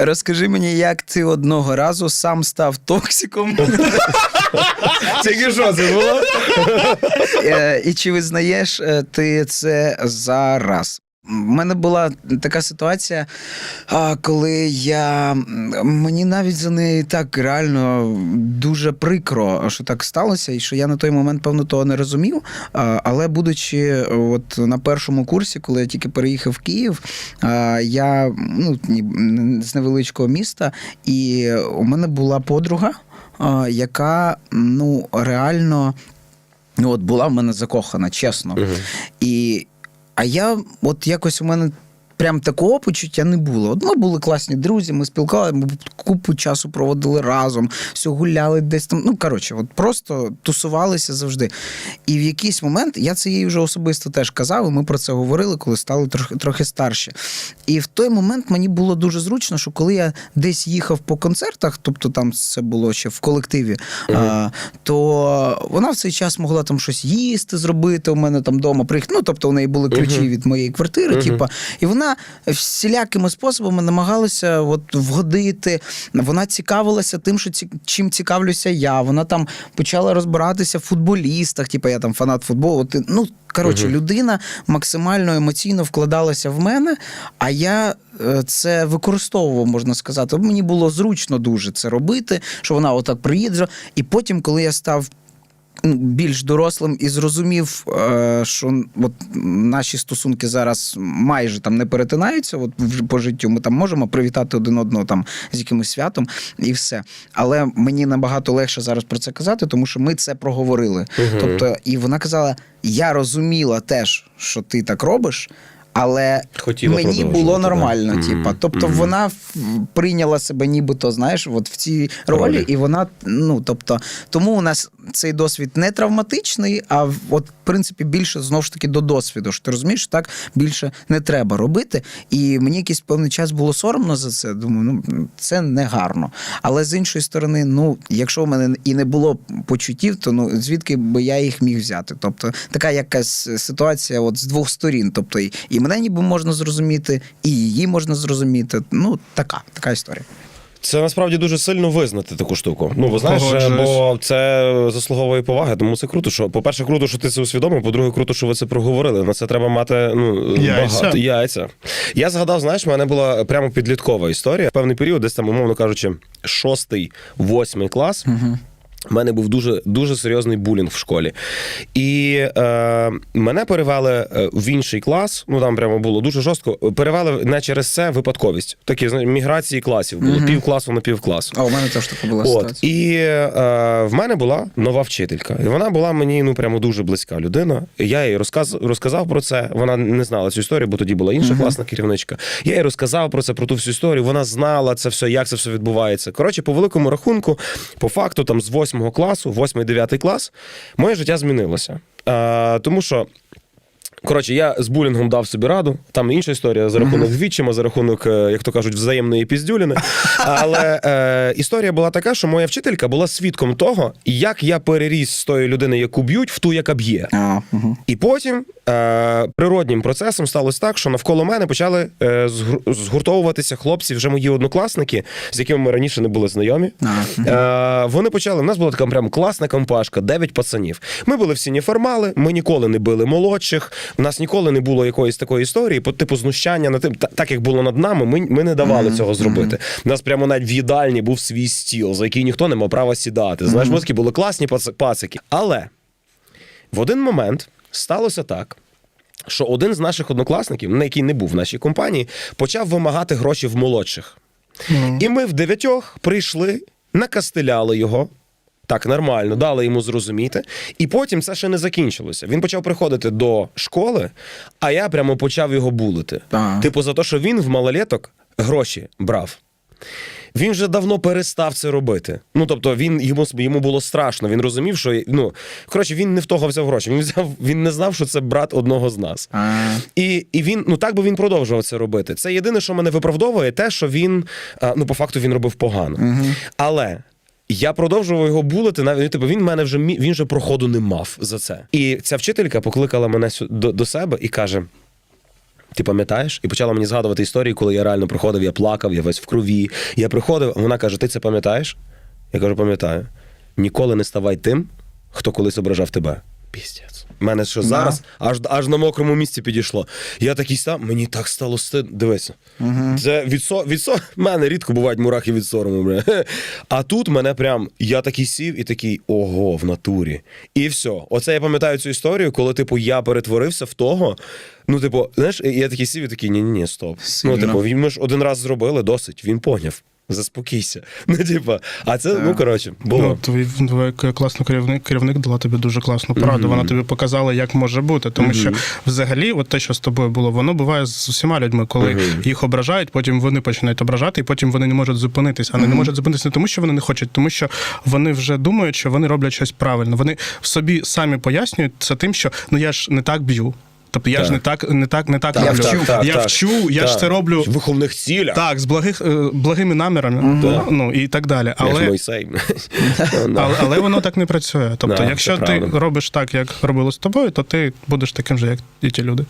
Розкажи мені, як ти одного разу сам став токсиком, Тільки що це було? Е, і чи визнаєш е, ти це зараз? У мене була така ситуація, коли я мені навіть за неї так реально дуже прикро, що так сталося, і що я на той момент, певно, того не розумів. Але будучи от на першому курсі, коли я тільки переїхав в Київ, я ну, з невеличкого міста, і у мене була подруга, яка ну реально. Ну, от була в мене закохана, чесно. І, а я, от якось у мене прям такого почуття не було. От ми були класні друзі, ми спілкувалися, ми купу часу проводили разом, все гуляли десь там. Ну, коротше, от просто тусувалися завжди. І в якийсь момент я це їй вже особисто теж казав, і ми про це говорили, коли стали трохи, трохи старші. І в той момент мені було дуже зручно, що коли я десь їхав по концертах, тобто там це було ще в колективі, а, то вона в цей час могла там щось їсти, зробити у мене там вдома. Приїхати. Ну, тобто у неї були ключі від моєї квартири, типа, і вона всілякими способами намагалася от вгодити. Вона цікавилася тим, що ці, чим цікавлюся я. Вона там почала розбиратися в футболістах, типу я там фанат футболу. Ти, ну, коротше, людина максимально емоційно вкладалася в мене, а я е, це використовував, можна сказати. Мені було зручно дуже це робити, що вона отак приїде. І потім, коли я став більш дорослим і зрозумів, е, що от наші стосунки зараз майже там не перетинаються. От по життю ми там можемо привітати один одного там з якимось святом і все. Але мені набагато легше зараз про це казати, тому що ми це проговорили. Тобто, і вона казала: я розуміла теж, що ти так робиш. Але Хотіла мені було да. нормально, Мгм. типа. Тобто Мгм. вона прийняла себе нібито, знаєш, от в цій ролі, Ролі. і вона, ну тобто, тому у нас цей досвід не травматичний, а от, в принципі, більше знову ж таки до досвіду. Що ти розумієш, що так більше не треба робити. І мені якийсь певний час було соромно за це. Думаю, ну це не гарно. Але з іншої сторони, ну, якщо в мене і не було почуттів, то ну звідки би я їх міг взяти? Тобто, така якась ситуація от з двох сторін. Тобто, і, і мене ніби можна зрозуміти, і її можна зрозуміти. Ну, така, така історія. Це насправді дуже сильно визнати таку штуку. Ну, бо знаєш, бо це заслуговує поваги, тому це круто. Що, по-перше, круто, що ти це усвідомив, по-друге, круто, що ви це проговорили. На це треба мати ну, Яйця. багато яйця. Я згадав, знаєш, в мене була прямо підліткова історія. Певний період, десь там, умовно кажучи, шостий, восьмий клас. У мене був дуже дуже серйозний булінг в школі. І е, мене перевели е, в інший клас. Ну там прямо було дуже жорстко. Перевели не через це випадковість. Такі знаєш, міграції класів було пів класу на пів класу. А у мене теж така була От і е, в мене була нова вчителька, і вона була мені ну прямо дуже близька людина. Я їй розказ, розказав про це. Вона не знала цю історію, бо тоді була інша класна керівничка. Я їй розказав про це, про ту всю історію. Вона знала це все, як це все відбувається. Коротше, по великому рахунку, по факту, там з восьмого класу, восьмий, дев'ятий клас, моє життя змінилося. Е, тому що. Коротше, я з булінгом дав собі раду. Там інша історія за рахунок відчима, за рахунок, е, як то кажуть, взаємної піздюліни. Але е, історія була така, що моя вчителька була свідком того, як я переріс з тої людини, яку б'ють, в ту, яка б'є. А, угу. І потім е, природнім процесом сталося так, що навколо мене почали е, згуртовуватися хлопці, вже мої однокласники, з якими ми раніше не були знайомі. Е, вони почали. У нас була така прям класна компашка, дев'ять пацанів. Ми були всі неформали, ми ніколи не били молодших. У нас ніколи не було якоїсь такої історії, по типу знущання над тим, так як було над нами, ми, ми не давали цього зробити. У нас прямо навіть в їдальні був свій стіл, за який ніхто не мав права сідати. Знаєш, ми такі були класні пац- пацики. Але в один момент сталося так. Що один з наших однокласників, на який не був в нашій компанії, почав вимагати гроші в молодших. І ми в дев'ятьох прийшли, накастеляли його. Так, нормально, дали йому зрозуміти. І потім це ще не закінчилося. Він почав приходити до школи, а я прямо почав його булити. Ага. Типу, за те, що він в малолеток гроші брав. Він вже давно перестав це робити. Ну тобто, він йому йому було страшно. Він розумів, що ну коротше, він не в того взяв гроші. Він взяв, він не знав, що це брат одного з нас. А, І, і він ну так би він продовжував це робити. Це єдине, що мене виправдовує, те, що він ну по факту він робив погано. Але. Я продовжував його булити, навіть типу, він мене вже він вже проходу не мав за це. І ця вчителька покликала мене до, до себе і каже: Ти пам'ятаєш? І почала мені згадувати історії, коли я реально приходив, я плакав, я весь в крові. Я приходив, вона каже: Ти це пам'ятаєш? Я кажу, пам'ятаю. Ніколи не ставай тим, хто колись ображав тебе. Піздець. Мене що зараз аж, аж на мокрому місці підійшло. Я такий став, мені так стало стидно. Дивися. Це від, со, від со... мене рідко бувають мурахи від сорому. Бля. А тут мене прям, я такий сів і такий, ого, в натурі. І все. Оце я пам'ятаю цю історію, коли, типу, я перетворився в того. Ну, типу, знаєш, я такий сів і такий, ні-ні, ні, стоп. Сильно. Ну, типу, він ми ж один раз зробили, досить, він поняв. Заспокійся. Ну, типу, а це, ну коротше, було. Ну, твій твій класний керівник, керівник дала тобі дуже класну пораду. Вона тобі показала, як може бути. Тому що взагалі, от те, що з тобою було, воно буває з усіма людьми, коли їх ображають, потім вони починають ображати, і потім вони не можуть зупинитись. А вони не можуть зупинитися не тому, що вони не хочуть, тому що вони вже думають, що вони роблять щось правильно. Вони в собі самі пояснюють це тим, що ну я ж не так б'ю. Тобто я Так. ж не так, не так, не так Так, роблю. вчу. так, я так, вчу, я ж це роблю. В виховних цілях. Так, з благих, е, благими намірами, Так. ну і так далі. Але... Але, але воно так не працює. Тобто, Да, якщо ти правда. робиш так, як робилось з тобою, то ти будеш таким же, як і ті люди.